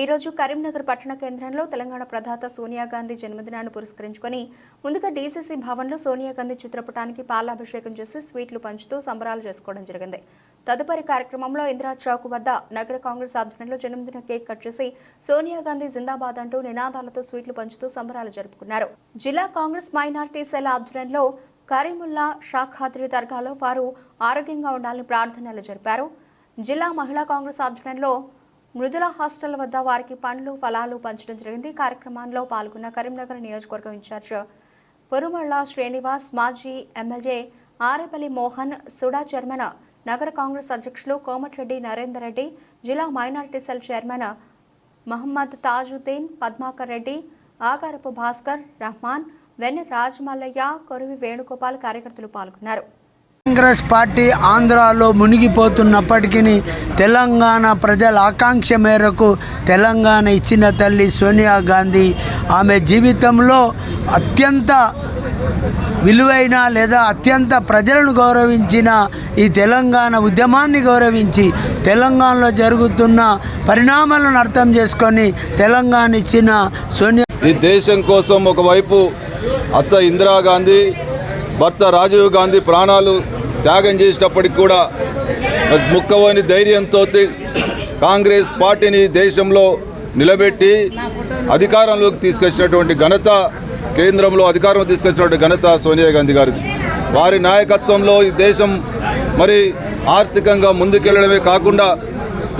ఈరోజు కరీంనగర్ పట్టణ కేంద్రంలో తెలంగాణ ప్రధాత సోనియా గాంధీ జన్మదినాన్ని పురస్కరించుకొని ముందుగా డీసీసీ భవన్లో సోనియా గాంధీ చిత్రపటానికి పాలాభిషేకం చేసి స్వీట్లు పంచుతూ సంబరాలు చేసుకోవడం జరిగింది. తదుపరి కార్యక్రమంలో ఇందిరా చౌక్ వద్ద నగర కాంగ్రెస్ ఆధ్వర్యంలో జన్మదిన కేక్ కట్ చేసి సోనియా గాంధీ జిందాబాద్ అంటూ నినాదాలతో స్వీట్లు పంచుతూ సంబరాలు జరుపుకున్నారు. జిల్లా కాంగ్రెస్ మైనార్టీ సెల్ ఆధ్వర్యంలో కరీముల్లా షాఖాద్రి దర్గాలో వారు ఆరోగ్యంగా ఉండాలని ప్రార్థనలు జరిపారు. జిల్లా మహిళా కాంగ్రెస్ ఆధ్వర్యంలో మృదుల హాస్టల్ వద్ద వారికి పండ్లు ఫలాలు పంచడం జరిగింది. కార్యక్రమంలో పాల్గొన్న కరీంనగర్ నియోజకవర్గం ఇన్ఛార్జ్ పురుమళ్ళ శ్రీనివాస్ మాజీ MLA Arepalli Mohan SUDA chairman నగర కాంగ్రెస్ అధ్యక్షులు కోమటిరెడ్డి నరేందర్ రెడ్డి జిల్లా minority cell chairman Mohammed Tajuddin Padmakar Reddy Agarapu Bhaskar Rahman when Rajamallaiah Korivi Venugopal కార్యకర్తలు పాల్గొన్నారు. కాంగ్రెస్ పార్టీ ఆంధ్రాలో మునిగిపోతున్నప్పటికీ తెలంగాణ ప్రజల ఆకాంక్ష మేరకు తెలంగాణ ఇచ్చిన తల్లి సోనియా గాంధీ ఆమె జీవితంలో అత్యంత విలువైన లేదా అత్యంత ప్రజలను గౌరవించిన ఈ తెలంగాణ ఉద్యమాన్ని గౌరవించి తెలంగాణలో జరుగుతున్న పరిణామాలను అర్థం చేసుకొని తెలంగాణ ఇచ్చిన సోనియా ఈ దేశం కోసం ఒకవైపు అత్త ఇందిరాగాంధీ భర్త రాజీవ్ గాంధీ ప్రాణాలు త్యాగం చేసేటప్పటికి కూడా ముక్కవని ధైర్యంతో కాంగ్రెస్ పార్టీని దేశంలో నిలబెట్టి అధికారంలోకి తీసుకొచ్చినటువంటి ఘనత కేంద్రంలో అధికారం తీసుకొచ్చినటువంటి ఘనత సోనియా గాంధీ గారిది. వారి నాయకత్వంలో ఈ దేశం మరి ఆర్థికంగా ముందుకెళ్ళడమే కాకుండా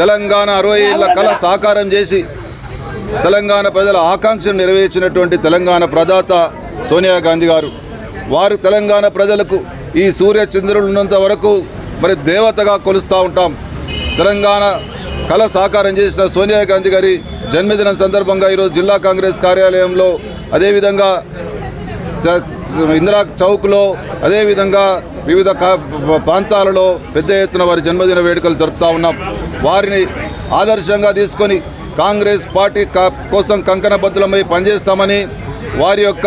తెలంగాణ అరవై ఏళ్ళ కళ సాకారం చేసి తెలంగాణ ప్రజల ఆకాంక్షను నెరవేర్చినటువంటి తెలంగాణ ప్రదాత సోనియా గాంధీ గారు. వారు తెలంగాణ ప్రజలకు ఈ సూర్య చంద్రులు ఉన్నంత వరకు మరి దేవతగా కొలుస్తూ ఉంటాం. తెలంగాణ కళ సాకారం చేసిన సోనియా గాంధీ గారి జన్మదినం సందర్భంగా ఈరోజు జిల్లా కాంగ్రెస్ కార్యాలయంలో అదేవిధంగా ఇందిరా చౌక్లో అదేవిధంగా వివిధ ప్రాంతాలలో పెద్ద ఎత్తున వారి జన్మదిన వేడుకలు జరుపుతూ ఉన్నాం. వారిని ఆదర్శంగా తీసుకొని కాంగ్రెస్ పార్టీ కోసం కంకణబద్ధులమై పనిచేస్తామని వారి యొక్క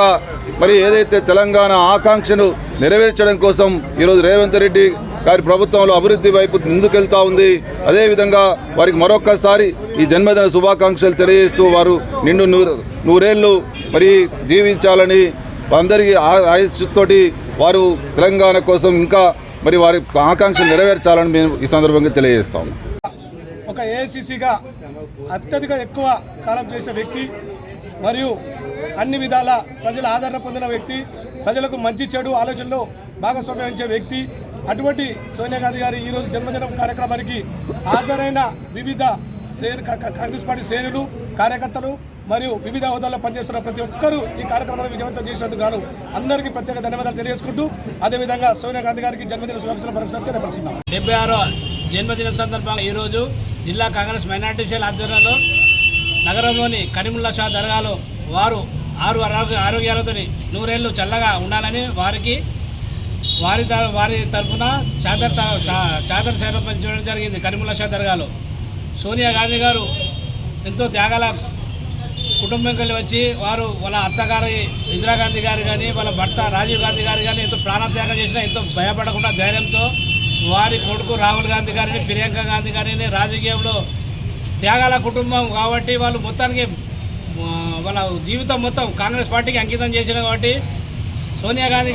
మరి ఏదైతే తెలంగాణ ఆకాంక్షను నెరవేర్చడం కోసం ఈరోజు రేవంత్ రెడ్డి గారి ప్రభుత్వంలో అభివృద్ధి వైపు ముందుకెళ్తా ఉంది. అదేవిధంగా వారికి మరొక్కసారి ఈ జన్మదిన శుభాకాంక్షలు తెలియజేస్తూ వారు నిండు నూరు నూరేళ్ళు మరి జీవించాలని అందరికీ ఆ- ఆయుష్తోటి వారు తెలంగాణ కోసం ఇంకా మరి వారి ఆకాంక్షలు నెరవేర్చాలని మేము ఈ సందర్భంగా తెలియజేస్తాం ఒక ఏఐసిసిగా అత్యధిక ఎక్కువ కాలం చేసిన వ్యక్తి మరియు అన్ని విధాల ప్రజల ఆదరణ పొందిన వ్యక్తి ప్రజలకు మంచి చెడు ఆలోచనలో భాగస్వామ్యం వ్యక్తి. అటువంటి సోనియా గాంధీ గారి ఈరోజు జన్మదినం కార్యక్రమానికి హాజరైన వివిధ కాంగ్రెస్ పార్టీ శ్రేణులు కార్యకర్తలు మరియు వివిధ హోదాల్లో పనిచేస్తున్న ప్రతి ఒక్కరూ ఈ కార్యక్రమాన్ని విజయవంతం చేసినందుకు గాను అందరికీ ప్రత్యేక ధన్యవాదాలు తెలియజేసుకుంటూ అదేవిధంగా సోనియా గాంధీ గారికి జన్మదిన శుభాకాంక్షలు మరొకసారి తెలియపరుస్తున్నాం. డెబ్బై ఆరో జన్మదినం సందర్భంగా ఈరోజు జిల్లా కాంగ్రెస్ మైనార్టీ సెల్ ఆధ్వర్యంలో నగరంలోని కరీముల్లా షా దర్గాలో వారు ఆరు ఆరోగ్య ఆరోగ్యాలతో నూరేళ్ళు చల్లగా ఉండాలని వారికి వారి వారి తరఫున చాదర్ త- చా- చాదర్ సేవ చూడడం జరిగింది కరీముల్లా చాదర్ గారు సోనియా గాంధీ గారు ఎంతో త్యాగాల కుటుంబం కలిసి వచ్చి వారు వాళ్ళ అత్తగారి ఇందిరాగాంధీ గారు కానీ వాళ్ళ భర్త రాజీవ్ గాంధీ గారు కానీ ఎంతో ప్రాణత్యాగం చేసినా ఎంతో భయపడకుండా ధైర్యంతో వారి కొడుకు రాహుల్ గాంధీ గారిని ప్రియాంక గాంధీ గారిని రాజకీయంలో త్యాగాల కుటుంబం కాబట్టి వాళ్ళు మొత్తానికి వాళ్ళ జీవితం మొత్తం కాంగ్రెస్ పార్టీకి అంకితం చేసిన కాబట్టి సోనియా గాంధీ గారు